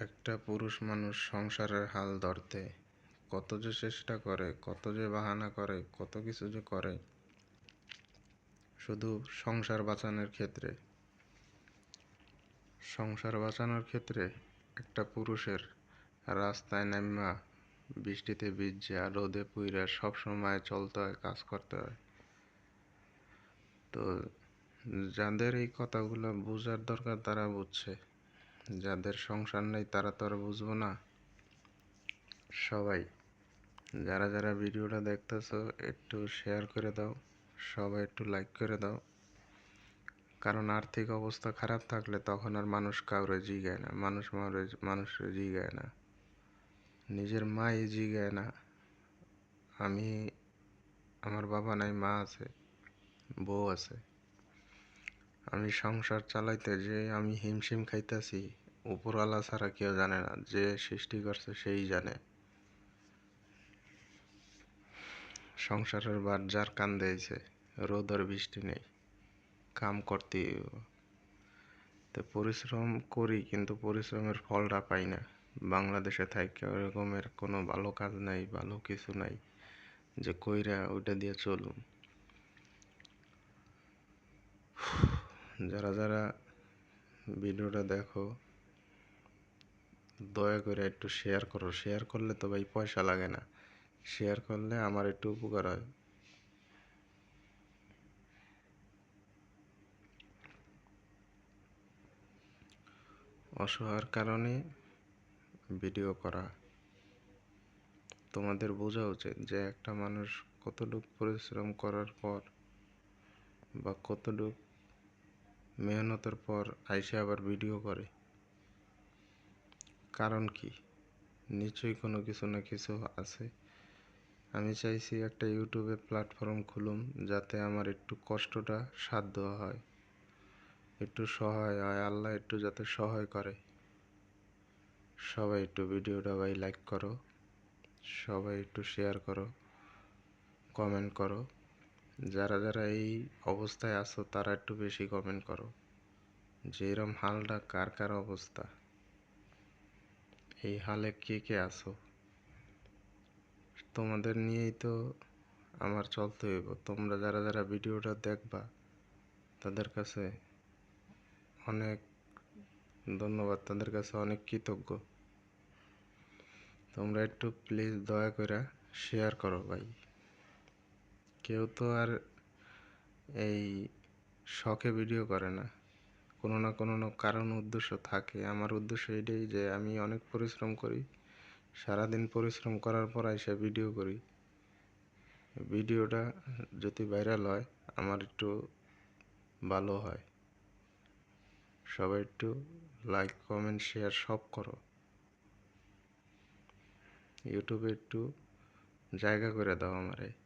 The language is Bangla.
একটা পুরুষ মানুষ সংসারের হাল ধরতে, কত যে চেষ্টা করে, কত যে বাহানা করে, কত কিছু যে করে, শুধু সংসার বাঁচানোর ক্ষেত্রে। সংসার বাঁচানোর ক্ষেত্রে একটা পুরুষের রাস্তায় নামা বৃষ্টিতে ভিজা, রোদে পুইরা সবসময় চলতে হয়, কাজ করতে হয়। তো যাদের এই কথাগুলো বোঝার দরকার তারা বুঝছে। যাদের সংসার নেই তারা তো আর বুঝব না। সবাই, যারা যারা ভিডিওটা দেখতেছো, একটু শেয়ার করে দাও। সবাই একটু লাইক করে দাও। কারণ আর্থিক অবস্থা খারাপ থাকলে তখন আর মানুষ কাউরে জিগায় না। মানুষ মারে মানুষের জিগায় না। নিজের মাই জিগায় না। আমি, আমার বাবা নাই, মা আছে, বউ আছে। আমি সংসার চালাইতে যে আমি হিমশিম খাইতেছি, উপরওয়ালা ছাড়া কেউ জানে না, যে সৃষ্টি করছে সেই জানে। সংসারের বার যার কান দিয়েছে রোদ আর বৃষ্টি নেই, কাম করতে তো পরিশ্রম করি, কিন্তু পরিশ্রমের ফলটা পাই না। বাংলাদেশে থাকে ওরকমের কোনো ভালো কাজ নাই, ভালো কিছু নাই, যে কইরা ওইটা দিয়ে চলুন যারা যারা ভিডিওটা দেখো, দয়া করে একটু শেয়ার করো। শেয়ার করলে তো ভাই পয়সা লাগে না। শেয়ার করলে আমার একটু উপকার হয়। অসহায়ের কারণে ভিডিও করা তোমাদের বোঝা উচিত যে একটা মানুষ কতটুকু পরিশ্রম করার পর বা কতটুকু মেহনতের পর আইসে আবার ভিডিও করে। কারণ কি? নিশ্চয়ই কোনো কিছু না কিছু আছে। আমি চাইছি একটা ইউটিউবে প্ল্যাটফর্ম খুলুম, যাতে আমার একটু কষ্টটা সাধ্য হয়। একটু সহায় হয়, আল্লাহ একটু যাতে সহায় করে। সবাই একটু ভিডিওটা ভাই লাইক করো, সবাই একটু শেয়ার করো কমেন্ট করো। যারা যারা এই অবস্থায় আছো, তারা একটু বেশি কমেন্ট করো। যে এরম হালটা কার কার অবস্থা? এই হালে কে কে আছো? তোমাদের নিয়েই তো আমার চলতে হইব। তোমরা যারা যারা ভিডিওটা দেখবা, তাদের কাছে অনেক ধন্যবাদ, তাদের কাছে অনেক কৃতজ্ঞ। তোমরা একটু প্লিজ দয়া করে শেয়ার করো ভাই। কেউ তো আর এই শখে ভিডিও করে না। কোনো না কোনো কারণ উদ্দেশ্য থাকে। আমার উদ্দেশ্য এটাই যে আমি অনেক পরিশ্রম করি। সারাদিন পরিশ্রম করার পর এসে ভিডিও করি। ভিডিওটা যদি ভাইরাল হয়, আমার একটু ভালো হয়। সবাই একটু লাইক কমেন্ট শেয়ার সব করো। ইউটিউবে একটু জায়গা করে দাও আমারে।